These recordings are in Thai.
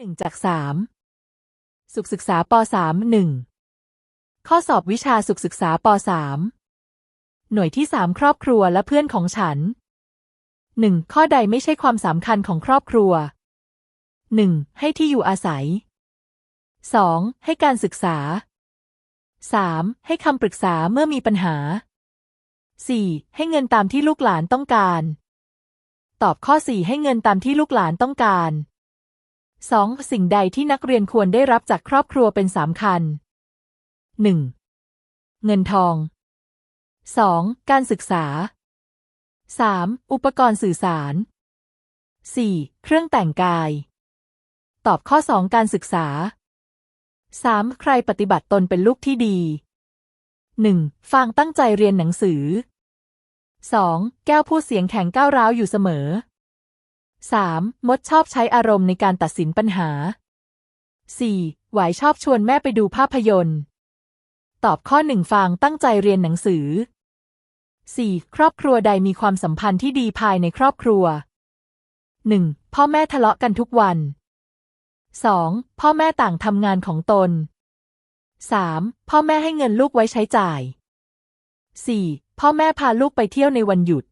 หนึ่งจากสามสุขศึกษาปสามหนึ่งข้อสอบวิชาสุขศึกษาปสามหน่วยที่สามครอบครัวและเพื่อนของฉันหนึ่งข้อใดไม่ใช่ความสำคัญของครอบครัวหนึ่งให้ที่อยู่อาศัยสองให้การศึกษาสามให้คำปรึกษาเมื่อมีปัญหาสี่ให้เงินตามที่ลูกหลานต้องการ ตอบข้อสี่ให้เงินตามที่ลูกหลานต้องการ สองสิ่งใดที่นักเรียนควรได้รับจากครอบครัวเป็นสำคัญหนึ่งเงินทองสองการศึกษาสามอุปกรณ์สื่อสารสี่เครื่องแต่งกาย ตอบข้อสองการศึกษาสามใครปฏิบัติตนเป็นลูกที่ดีหนึ่งฟางตั้งใจเรียนหนังสือสองแก้วพูดเสียงแข็งก้าวร้าวอยู่เสมอ 3. มดชอบใช้อารมณ์ในการตัดสินปัญหา 4. หวายชอบชวนแม่ไปดูภาพยนตร์ ตอบข้อหนึ่งฟางตั้งใจเรียนหนังสือ 4. ครอบครัวใดมีความสัมพันธ์ที่ดีภายในครอบครัว 1. พ่อแม่ทะเลาะกันทุกวัน 2. พ่อแม่ต่างทำงานของตน 3. พ่อแม่ให้เงินลูกไว้ใช้จ่าย 4. พ่อแม่พาลูกไปเที่ยวในวันหยุด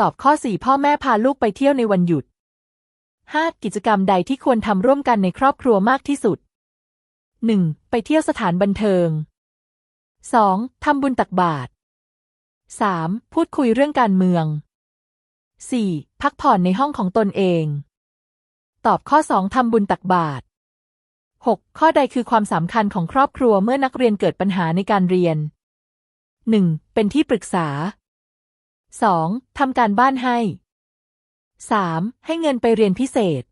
ตอบข้อ 4 พ่อแม่พาลูกไปเที่ยวในวันหยุด 5. กิจกรรมใดที่ควรทำร่วมกันในครอบครัวมากที่สุด 1. ไปเที่ยวสถานบันเทิง 2. ทำบุญตักบาตร 3. พูดคุยเรื่องการเมือง 4. พักผ่อนในห้องของตนเอง ตอบข้อ 2 ทำบุญตักบาตร 6. ข้อใดคือความสำคัญของครอบครัวเมื่อนักเรียนเกิดปัญหาในการเรียน 1. เป็นที่ปรึกษา 2. ทำการบ้านให้ 3. ให้เงินไปเรียนพิเศษ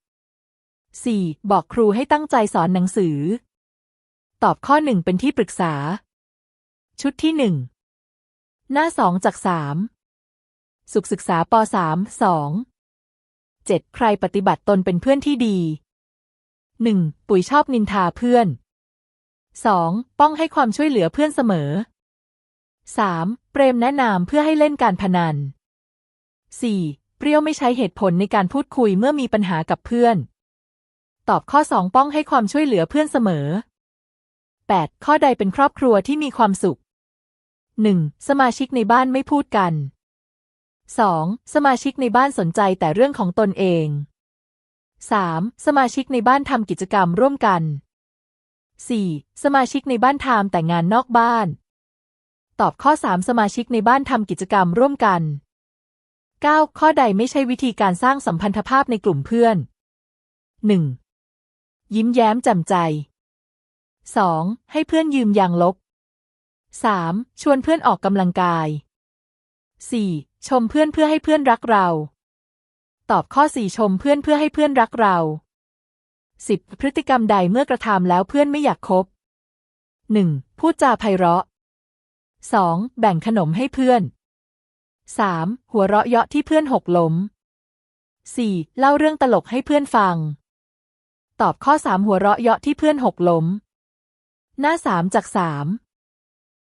4. บอกครูให้ตั้งใจสอนหนังสือ ตอบข้อหนึ่งเป็นที่ปรึกษา ชุดที่หนึ่งหน้าสองจากสามสุขศึกษาปสามสองเจ็ดใครปฏิบัติตนเป็นเพื่อนที่ดีหนึ่งปุ๋ยชอบนินทาเพื่อนสองป้องให้ความช่วยเหลือเพื่อนเสมอ 3. เปรมแนะนำเพื่อให้เล่นการพนัน 4. เปรี้ยวไม่ใช้เหตุผลในการพูดคุยเมื่อมีปัญหากับเพื่อน ตอบข้อ 2 ป้องให้ความช่วยเหลือเพื่อนเสมอ 8. ข้อใดเป็นครอบครัวที่มีความสุข 1. สมาชิกในบ้านไม่พูดกัน 2. สมาชิกในบ้านสนใจแต่เรื่องของตนเอง 3. สมาชิกในบ้านทำกิจกรรมร่วมกัน 4. สมาชิกในบ้านทำแต่งานนอกบ้าน ตอบข้อ 3 สมาชิกในบ้านทำกิจกรรมร่วมกัน 9. ข้อใดไม่ใช่วิธีการสร้างสัมพันธภาพในกลุ่มเพื่อน 1. ยิ้มแย้มแจ่มใจ 2. ให้เพื่อนยืมยางลบ 3. ชวนเพื่อนออกกำลังกาย 4. ชมเพื่อนเพื่อให้เพื่อนรักเรา ตอบข้อ 4 ชมเพื่อนเพื่อให้เพื่อนรักเรา 10. พฤติกรรมใดเมื่อกระทำแล้วเพื่อนไม่อยากคบ 1. พูดจาไพเราะ 2. แบ่งขนมให้เพื่อน 3. หัวเราะเยาะที่เพื่อนหกล้ม 4. เล่าเรื่องตลกให้เพื่อนฟัง ตอบข้อ 3 หัวเราะเยาะที่เพื่อนหกล้ม หน้า 3 จาก 3